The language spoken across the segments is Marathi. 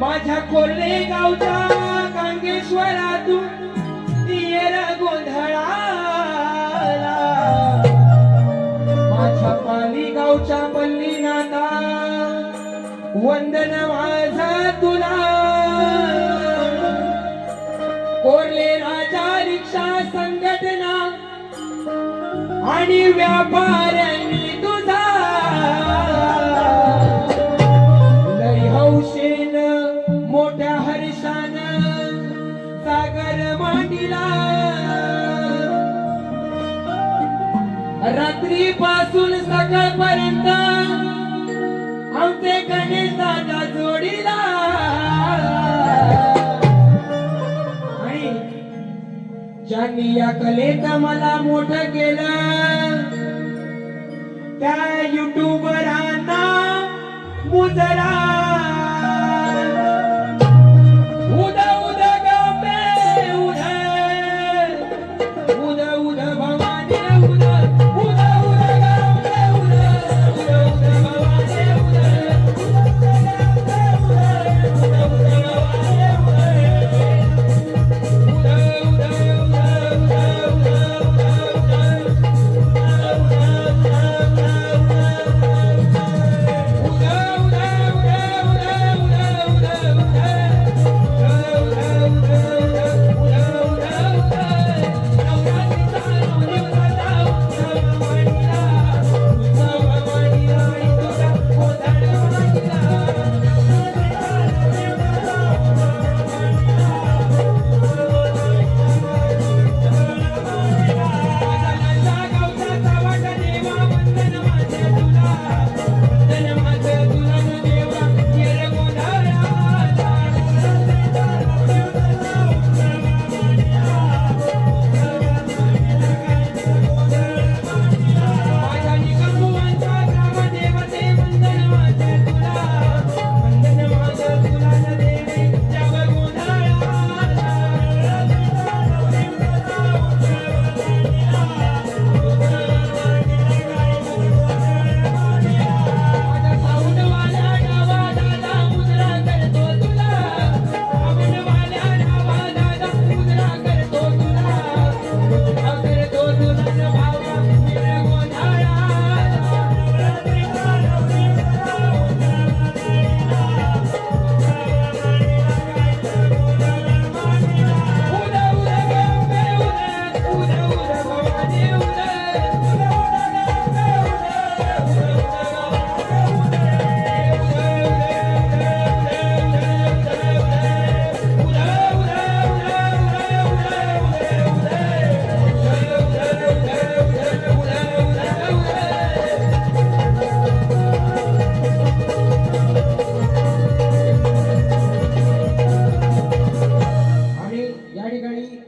माझ्या कोल्हे गावच्या कांगेश्वरातून गोंधळा माझ्या पाली गावच्या पल्लीनाथा वंदन माझा तुला. कोरले राजा रिक्षा संघटना आणि व्यापाऱ्यांनी सागर मांडिला रात्रीपासून सकाळपर्यंत आमचे गणेश दादा जोडीला. आणि ज्यांनी या कलेत मला मोठं केलं त्या युट्यूबरांना मुजरा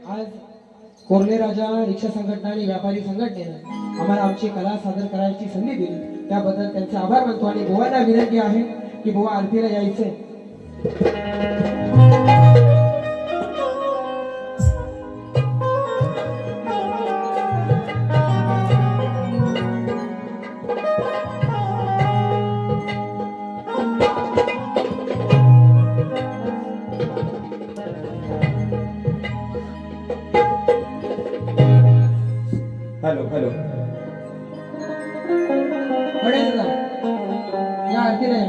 आज कोर्ले राजा रिक्षा संघटना आणि व्यापारी संघटनेनं आम्हाला आमची कला सादर करायची संधी दिली. त्याबद्दल त्यांचे आभार मानतो आणि गोवांना विनंती आहे की बुवा आरतीला यायचे. हॅलो हॅलो गणेश दादा, या आरतीला या